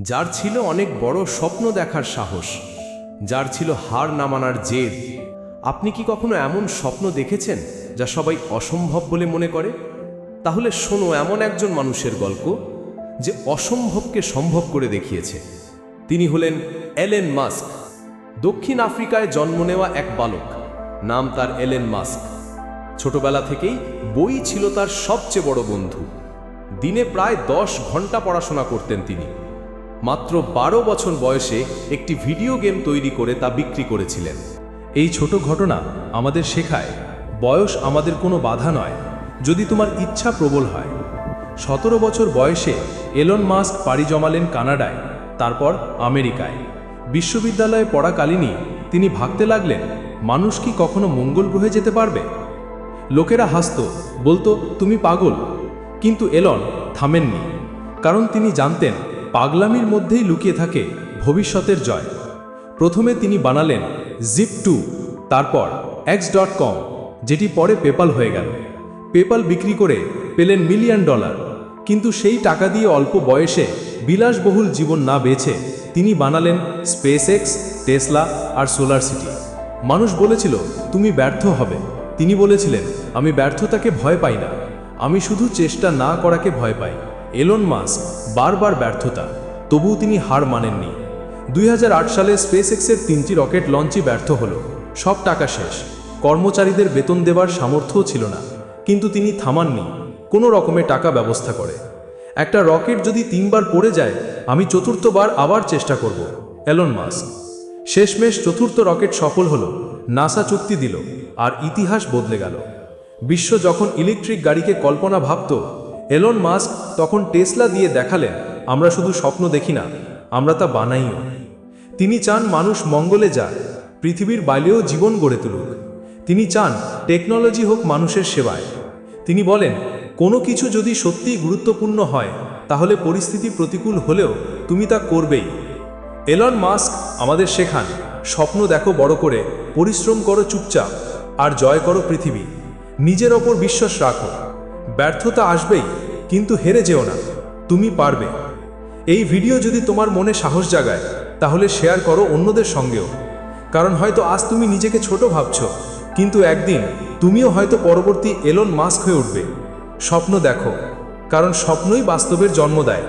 যার ছিল অনেক বড় স্বপ্ন দেখার সাহস, যার ছিল হার না মানার জেদ। আপনি কি কখনো এমন স্বপ্ন দেখেছেন যা সবাই অসম্ভব বলে মনে করে? তাহলে শোনো, এমন একজন মানুষের গল্প যে অসম্ভবকে সম্ভব করে দেখিয়েছে। তিনি হলেন এলেন মাস্ক, দক্ষিণ আফ্রিকায় জন্ম নেওয়া এক বালক। নাম তার এলেন মাস্ক। ছোটবেলা থেকেই বই ছিল তার সবচেয়ে বড় বন্ধু। দিনে প্রায় দশ ঘণ্টা পড়াশোনা করতেন তিনি। মাত্র বারো বছর বয়সে একটি ভিডিও গেম তৈরি করে তা বিক্রি করেছিলেন। এই ছোট ঘটনা আমাদের শেখায়, বয়স আমাদের কোনো বাধা নয়, যদি তোমার ইচ্ছা প্রবল হয়। সতেরো বছর বয়সে এলন মাস্ক পাড়ি জমালেন কানাডায়, তারপর আমেরিকায়। বিশ্ববিদ্যালয়ে পড়াকালীনই তিনি ভাবতে লাগলেন, মানুষ কি কখনো মঙ্গল গ্রহে যেতে পারবে? লোকেরা হাসত, বলতো, তুমি পাগল। কিন্তু এলন থামেননি, কারণ তিনি জানতেন পাগলামির মধ্যেই লুকিয়ে থাকে ভবিষ্যতের জয়। প্রথমে তিনি বানালেন জিপ টু তারপর এক্স ডট কম যেটি পরে পেপাল হয়ে গেল। পেপাল বিক্রি করে পেলেন মিলিয়ন ডলার কিন্তু সেই টাকা দিয়ে অল্প বয়সে বিলাসবহুল জীবন না বেছে তিনি বানালেন স্পেস এক্স টেসলা আর সোলার সিটি মানুষ বলেছিল, তুমি ব্যর্থ হবে। তিনি বলেছিলেন, আমি ব্যর্থতাকে ভয় পাই না। আমি শুধু চেষ্টা না করাকে ভয় পাই। এলন মাস্ক বারবার ব্যর্থতা, তবুও তিনি হার মানেননি। দুই হাজার আট সালে স্পেস এক্সের তিনটি রকেট লঞ্চই ব্যর্থ হলো। সব টাকা শেষ। কর্মচারীদের বেতন দেবার সামর্থ্যও ছিল না। কিন্তু তিনি থামাননি। কোনো রকমে টাকা ব্যবস্থা করে। একটা রকেট যদি তিনবার পড়ে যায়, আমি চতুর্থবার আবার চেষ্টা করব এলন মাস্ক শেষমেশ চতুর্থ রকেট সফল হলো নাসা চুক্তি দিল, আর ইতিহাস বদলে গেল। বিশ্ব যখন ইলেকট্রিক গাড়িকে কল্পনা ভাবত এলন মাস্ক তখন টেসলা দিয়ে দেখালেন, আমরা শুধু স্বপ্ন দেখি না, আমরা তা বানাইও। তিনি চান মানুষ মঙ্গলে যায় পৃথিবীর বাইরেও জীবন গড়ে তুলুক। তিনি চান টেকনোলজি হোক মানুষের সেবায়। তিনি বলেন, কোনো কিছু যদি সত্যিই গুরুত্বপূর্ণ হয়, তাহলে পরিস্থিতি প্রতিকূল হলেও তুমি তা করবেই। এলন মাস্ক আমাদের শেখান, স্বপ্ন দেখো বড় করে, পরিশ্রম করো চুপচাপ, আর জয় করো পৃথিবী। নিজের ওপর বিশ্বাস রাখো। ব্যর্থতা আসবেই, কিন্তু হেরে যেও না, তুমি পারবে। এই ভিডিও যদি তোমার মনে সাহস জাগায়, তাহলে শেয়ার করো অন্যদের সঙ্গেও। কারণ হয়তো আজ তুমি নিজেকে ছোট ভাবছ, কিন্তু একদিন তুমিও হয়তো পরবর্তী এলন মাস্ক হয়ে উঠবে। স্বপ্ন দেখো, কারণ স্বপ্নই বাস্তবের জন্ম দেয়।